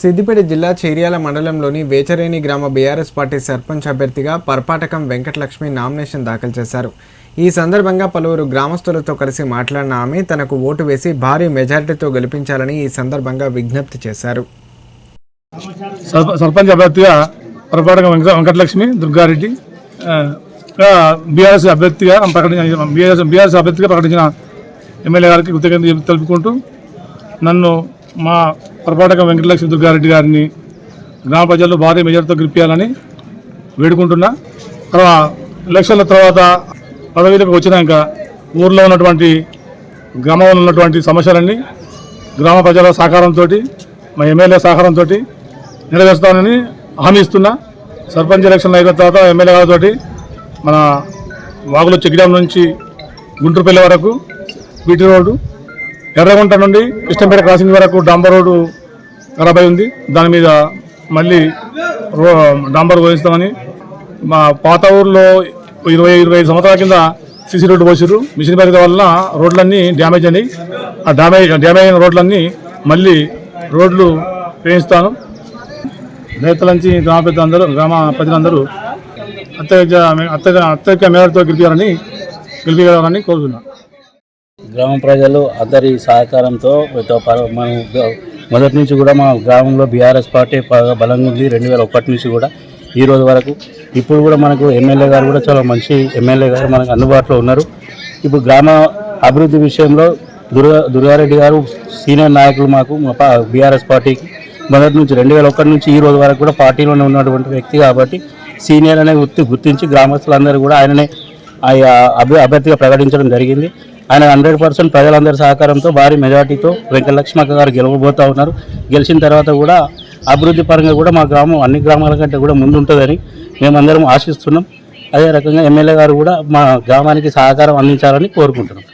సిద్దిపేట జిల్లా చేర్యాల మండలంలోని వేచరేని గ్రామ బీఆర్ఎస్ పార్టీ సర్పంచ్ అభ్యర్థిగా పర్పాటకం వెంకటలక్ష్మి నామినేషన్ దాఖలు చేశారు. ఈ సందర్భంగా పలువురు గ్రామస్తులతో కలిసి మాట్లాడిన ఆమె తనకు ఓటు వేసి భారీ మెజారిటీతో గెలిపించాలని ఈ సందర్భంగా విజ్ఞప్తి చేశారు. సర్పంచ్ అభ్యర్థిగా పొరపాటుగా వెంకట వెంకటలక్ష్మి దుర్గారెడ్డి బీఆర్ఎస్ అభ్యర్థిగా ప్రకటించిన బీఆర్ఎస్ బీఆర్ఎస్ అభ్యర్థిగా ప్రకటించిన ఎమ్మెల్యే గారికి కృతజ్ఞత తెలుపుకుంటూ నన్ను మా పొరపాటుగా వెంకటలక్ష్మి దుర్గారెడ్డి గారిని గ్రామ ప్రజల్లో భారీ మెజార్టీతో గెలిపించాలని వేడుకుంటున్నా. తర్వాత ఎలక్షన్ల తర్వాత పదవిలోకి వచ్చినాక ఊర్లో ఉన్నటువంటి గ్రామంలో ఉన్నటువంటి సమస్యలన్నీ గ్రామ ప్రజల సహకారంతో మా ఎమ్మెల్యే సహకారంతో నెరవేరుస్తానని హామీ ఇస్తున్నా. సర్పంచ్ ఎలక్షన్ అయిన తర్వాత ఎమ్మెల్యే గారితో మన వాగులో చెక్ డ్యామ్ నుంచి గుంటూరుపల్లి వరకు బీటీ రోడ్డు ఎర్రగుంట నుండి కృష్ణపేట క్రాసింగ్ వరకు డాంబర్ రోడ్డు ఖరాబ్ ఉంది. దాని మీద మళ్ళీ రో డాంబర్ పోయిస్తామని మా పాత ఊర్లో ఇరవై ఇరవై ఐదు సంవత్సరాల కింద సిసి రోడ్డు పోసిర్రు. మిషన్ పెరగడం వలన రోడ్లన్నీ డ్యామేజ్ అయినాయి. ఆ డ్యామేజ్ డ్యామేజ్ అయిన రోడ్లన్నీ మళ్ళీ రోడ్లు వేయిస్తాను. రైతుల నుంచి గ్రామ పెద్దలందరూ గ్రామ ప్రజలందరూ అత్యధిక అత్యధిక అత్యధిక మేరతో గెలిపారని గెలిపించాలని కోరుతున్నాను. గ్రామ ప్రజలు అందరి సహకారంతో మనం మొదటి నుంచి కూడా మా గ్రామంలో బీఆర్ఎస్ పార్టీ బాగా బలంగా ఉంది. రెండు వేల ఒకటి నుంచి కూడా ఈ రోజు వరకు. ఇప్పుడు కూడా మనకు ఎమ్మెల్యే గారు కూడా చాలా మంచి ఎమ్మెల్యే గారు మనకు అందుబాటులో ఉన్నారు. ఇప్పుడు గ్రామ అభివృద్ధి విషయంలో దుర్గా దుర్గారెడ్డి గారు సీనియర్ నాయకులు మాకు మా బీఆర్ఎస్ పార్టీకి మొదటి నుంచి రెండు వేల ఒకటి నుంచి ఈ రోజు వరకు కూడా పార్టీలోనే ఉన్నటువంటి వ్యక్తి కాబట్టి సీనియర్ అనే గుర్తి గుర్తించి గ్రామస్తులందరూ కూడా ఆయననే అభ్య అభ్యర్థిగా ప్రకటించడం జరిగింది. ఆయన హండ్రెడ్ పర్సెంట్ ప్రజలందరి సహకారంతో భారీ మెజార్టీతో వెంకటలక్ష్మక్క గారు గెలవబోతా ఉన్నారు. గెలిచిన తర్వాత కూడా అభివృద్ధి పరంగా కూడా మా గ్రామం అన్ని గ్రామాల కంటే కూడా ముందుంటుందని మేమందరం ఆశిస్తున్నాం. అదే రకంగా ఎమ్మెల్యే గారు కూడా మా గ్రామానికి సహకారం అందించాలని కోరుకుంటున్నాం.